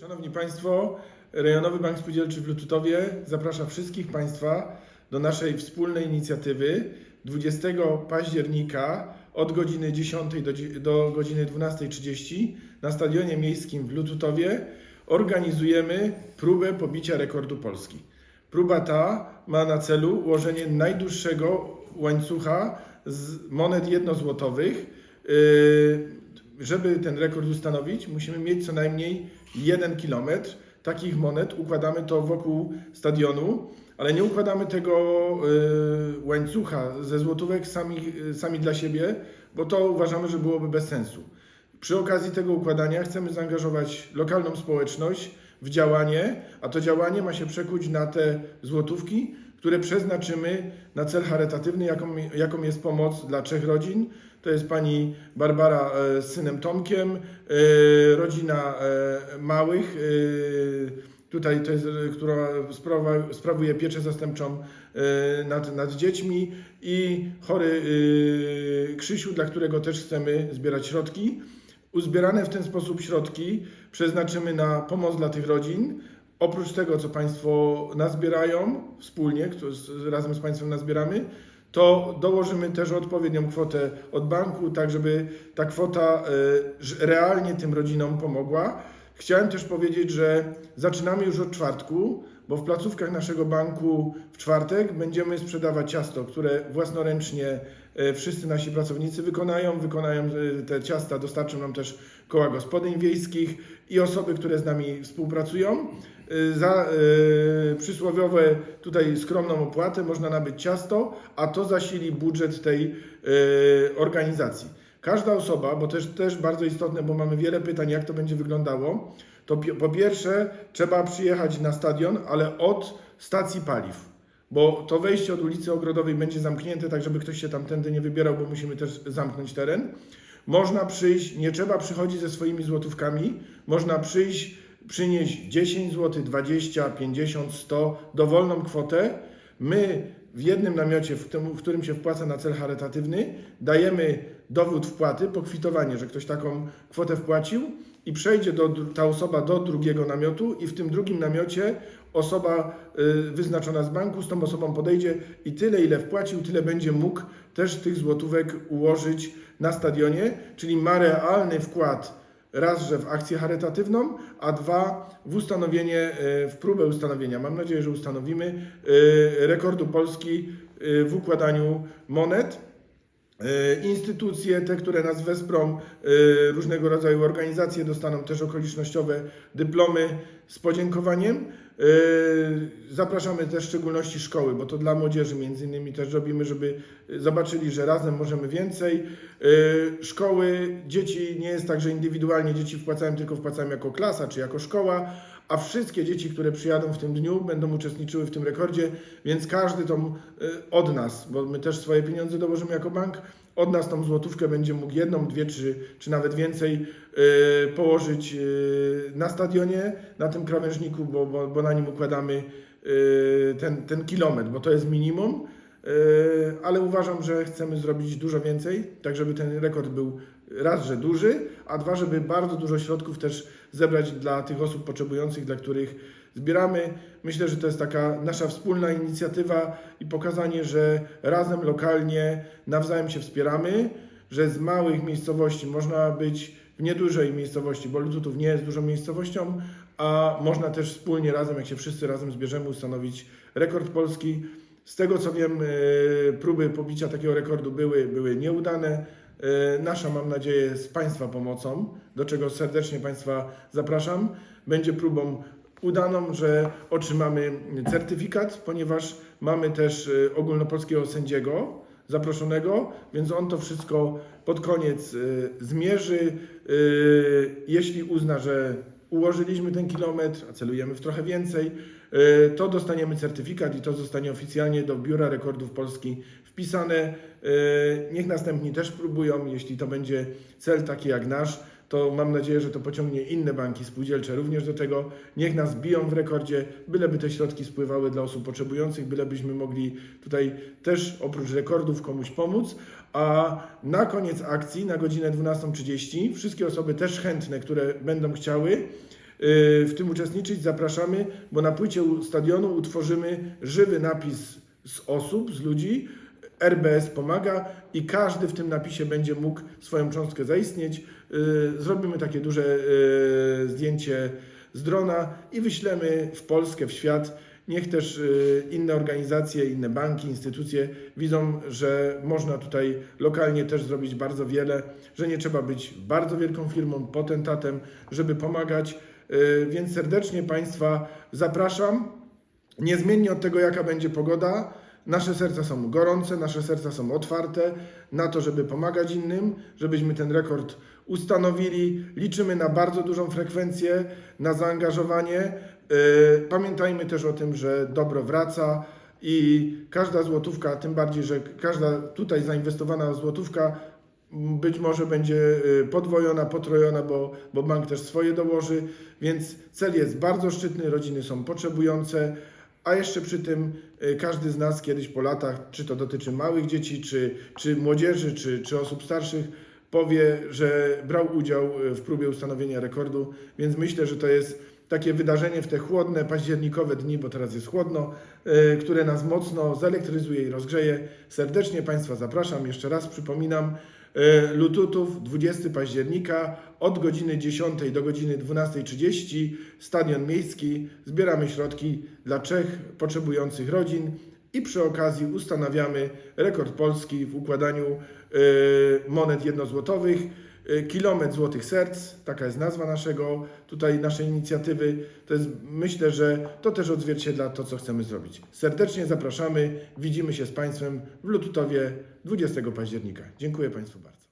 Szanowni Państwo, Rejonowy Bank Spółdzielczy w Lututowie zaprasza wszystkich Państwa do naszej wspólnej inicjatywy 20 października od godziny 10 do, do godziny 12.30 na Stadionie Miejskim w Lututowie organizujemy próbę pobicia rekordu Polski. Próba ta ma na celu ułożenie najdłuższego łańcucha z monet jednozłotowych. Yy, Żeby ten rekord ustanowić, musimy mieć co najmniej 1 km. Takich monet układamy to wokół stadionu, ale nie układamy tego yy, łańcucha ze złotówek sami, sami dla siebie, bo to uważamy, że byłoby bez sensu. Przy okazji tego układania chcemy zaangażować lokalną społeczność w działanie, a to działanie ma się przekuć na te złotówki, które przeznaczymy na cel charytatywny, jaką, jaką jest pomoc dla trzech rodzin. To jest pani Barbara e, z synem Tomkiem, e, rodzina e, małych, tutaj to jest, która sprawuje pieczę zastępczą nad, nad dziećmi i chory Krzysiu, dla którego też chcemy zbierać środki. Uzbierane w ten sposób środki przeznaczymy na pomoc dla tych rodzin. Oprócz tego, co Państwo nazbierają wspólnie, razem z Państwem nazbieramy, to dołożymy też odpowiednią kwotę od banku, tak żeby ta kwota ż- realnie tym rodzinom pomogła. Chciałem też powiedzieć, że zaczynamy już od czwartku, bo w placówkach naszego banku w czwartek będziemy sprzedawać ciasto, które własnoręcznie e, wszyscy nasi pracownicy wykonają. Wykonają e, te ciasta, dostarczą nam też koła gospodyń wiejskich i osoby, które z nami współpracują. E, Za przysłowiowe tutaj skromną opłatę można nabyć ciasto, a to zasili budżet tej organizacji. Każda osoba, bo też, też bardzo istotne, bo mamy wiele pytań, jak to będzie wyglądało, to po pierwsze trzeba przyjechać na stadion, ale od stacji paliw, bo to wejście od ulicy Ogrodowej będzie zamknięte, tak żeby ktoś się tamtędy nie wybierał, bo musimy też zamknąć teren. Można przyjść, nie trzeba przychodzić ze swoimi złotówkami, można przyjść, przynieść 10 zł, 20, 50, 100, dowolną kwotę. My w jednym namiocie, w, tym, w którym się wpłaca na cel charytatywny, dajemy dowód wpłaty, pokwitowanie, że ktoś taką kwotę wpłacił i przejdzie do, ta osoba do drugiego namiotu i w tym drugim namiocie osoba y, wyznaczona z banku z tą osobą podejdzie i tyle, ile wpłacił, tyle będzie mógł też tych złotówek ułożyć na stadionie, czyli ma realny wkład raz, że w akcję charytatywną, a dwa w ustanowienie, e, w próbę ustanowienia, mam nadzieję, że ustanowimy, e, rekordu Polski e, w układaniu monet. E, Instytucje, te, które nas wesprą, e, różnego rodzaju organizacje dostaną też okolicznościowe dyplomy z podziękowaniem. E, Zapraszamy też w szczególności szkoły, bo to dla młodzieży między innymi też robimy, żeby zobaczyli, że razem możemy więcej. Szkoły, dzieci, nie jest tak, że indywidualnie dzieci wpłacają, tylko wpłacają jako klasa czy jako szkoła, a wszystkie dzieci, które przyjadą w tym dniu, będą uczestniczyły w tym rekordzie, więc każdy y, od nas, bo my też swoje pieniądze dołożymy jako bank, od nas tą złotówkę będzie mógł jedną, dwie, czy, czy nawet więcej y, położyć y, na stadionie, na tym krawężniku, bo, bo, bo na nim układamy y, ten, ten kilometr, bo to jest minimum. Yy, ale uważam, że chcemy zrobić dużo więcej, tak żeby ten rekord był raz, że duży, a dwa, żeby bardzo dużo środków też zebrać dla tych osób potrzebujących, dla których zbieramy. Myślę, że to jest taka nasza wspólna inicjatywa i pokazanie, że razem lokalnie nawzajem się wspieramy, że z małych miejscowości można być w niedużej miejscowości, bo Lututów nie jest dużą miejscowością, a można też wspólnie razem, jak się wszyscy razem zbierzemy, ustanowić rekord polski. Z tego co wiem, e, próby pobicia takiego rekordu były, były nieudane. E, Nasza, mam nadzieję, z Państwa pomocą, do czego serdecznie Państwa zapraszam, będzie próbą udaną, że otrzymamy certyfikat, ponieważ mamy też e, ogólnopolskiego sędziego zaproszonego, więc on to wszystko pod koniec e, zmierzy. E, Jeśli uzna, że ułożyliśmy ten kilometr, a celujemy w trochę więcej, to dostaniemy certyfikat i to zostanie oficjalnie do Biura Rekordów Polski wpisane. Niech następni też próbują, jeśli to będzie cel taki jak nasz, to mam nadzieję, że to pociągnie inne banki spółdzielcze również do tego. Niech nas biją w rekordzie, byleby te środki spływały dla osób potrzebujących, bylebyśmy mogli tutaj też oprócz rekordów komuś pomóc. A na koniec akcji, na godzinę 12.30, wszystkie osoby też chętne, które będą chciały, w tym uczestniczyć, zapraszamy, bo na płycie stadionu utworzymy żywy napis z osób, z ludzi. RBS pomaga i każdy w tym napisie będzie mógł swoją cząstkę zaistnieć. Y, Zrobimy takie duże y, zdjęcie z drona i wyślemy w Polskę, w świat. Niech też y, inne organizacje, inne banki, instytucje widzą, że można tutaj lokalnie też zrobić bardzo wiele, że nie trzeba być bardzo wielką firmą, potentatem, żeby pomagać. Więc serdecznie Państwa zapraszam. Niezmiennie od tego, jaka będzie pogoda, nasze serca są gorące, nasze serca są otwarte na to, żeby pomagać innym, żebyśmy ten rekord ustanowili. Liczymy na bardzo dużą frekwencję, na zaangażowanie. Yy, Pamiętajmy też o tym, że dobro wraca i każda złotówka, tym bardziej, że każda tutaj zainwestowana złotówka być może będzie y, podwojona, potrojona, bo, bo bank też swoje dołoży, więc cel jest bardzo szczytny, rodziny są potrzebujące, a jeszcze przy tym y, każdy z nas kiedyś po latach, czy to dotyczy małych dzieci, czy, czy młodzieży, czy, czy osób starszych, powie, że brał udział y, w próbie ustanowienia rekordu, więc myślę, że to jest takie wydarzenie w te chłodne, październikowe dni, bo teraz jest chłodno, y, które nas mocno zelektryzuje i rozgrzeje. Serdecznie Państwa zapraszam, jeszcze raz przypominam, Lututów 20 października od godziny 10 do godziny 12.30 Stadion Miejski. Zbieramy środki dla trzech potrzebujących rodzin i przy okazji ustanawiamy rekord Polski w układaniu y, monet jednozłotowych. Y, Kilometr Złotych Serc, taka jest nazwa naszego, tutaj naszej inicjatywy. To jest, myślę, że to też odzwierciedla to, co chcemy zrobić. Serdecznie zapraszamy, widzimy się z Państwem w Lututowie 20 października. Dziękuję Państwu bardzo.